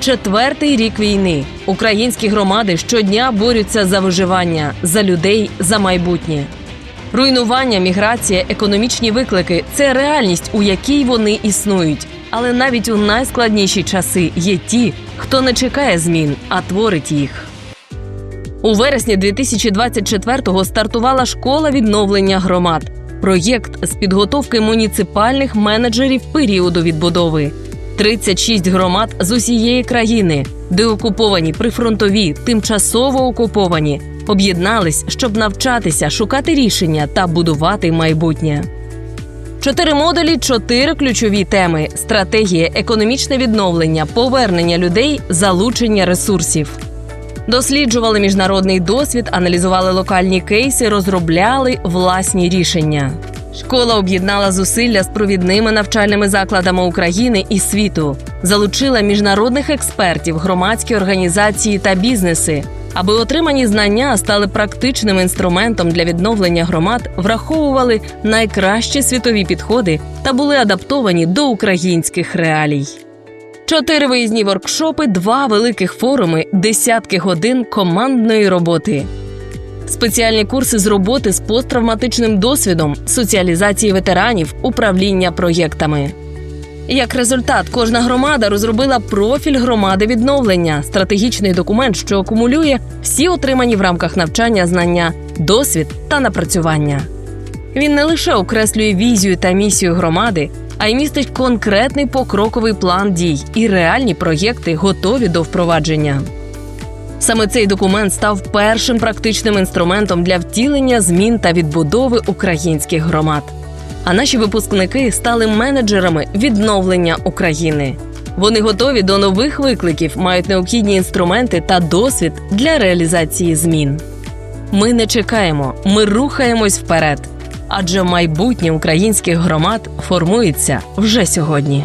Четвертий рік війни. Українські громади щодня борються за виживання, за людей, за майбутнє. Руйнування, міграція, економічні виклики це реальність, у якій вони існують. Але навіть у найскладніші часи є ті, хто не чекає змін, а творить їх. У вересні 2024-го стартувала школа відновлення громад. Проєкт з підготовки муніципальних менеджерів періоду відбудови. 36 громад з усієї країни, деокуповані, прифронтові, тимчасово окуповані, об'єднались, щоб навчатися, шукати рішення та будувати майбутнє. Чотири модулі, чотири ключові теми: стратегія, економічне відновлення, повернення людей, залучення ресурсів. Досліджували міжнародний досвід, аналізували локальні кейси, розробляли власні рішення. Школа об'єднала зусилля з провідними навчальними закладами України і світу, залучила міжнародних експертів, громадські організації та бізнеси, аби отримані знання стали практичним інструментом для відновлення громад, враховували найкращі світові підходи та були адаптовані до українських реалій. Чотири виїзні воркшопи, два великих форуми, десятки годин командної роботи. Спеціальні курси з роботи з посттравматичним досвідом, соціалізації ветеранів, управління проєктами. Як результат, кожна громада розробила профіль громади відновлення, стратегічний документ, що акумулює всі отримані в рамках навчання знання, досвід та напрацювання. Він не лише окреслює візію та місію громади, а й містить конкретний покроковий план дій і реальні проєкти, готові до впровадження. Саме цей документ став першим практичним інструментом для втілення змін та відбудови українських громад. А наші випускники стали менеджерами відновлення України. Вони готові до нових викликів, мають необхідні інструменти та досвід для реалізації змін. Ми не чекаємо, ми рухаємось вперед. Адже майбутнє українських громад формується вже сьогодні.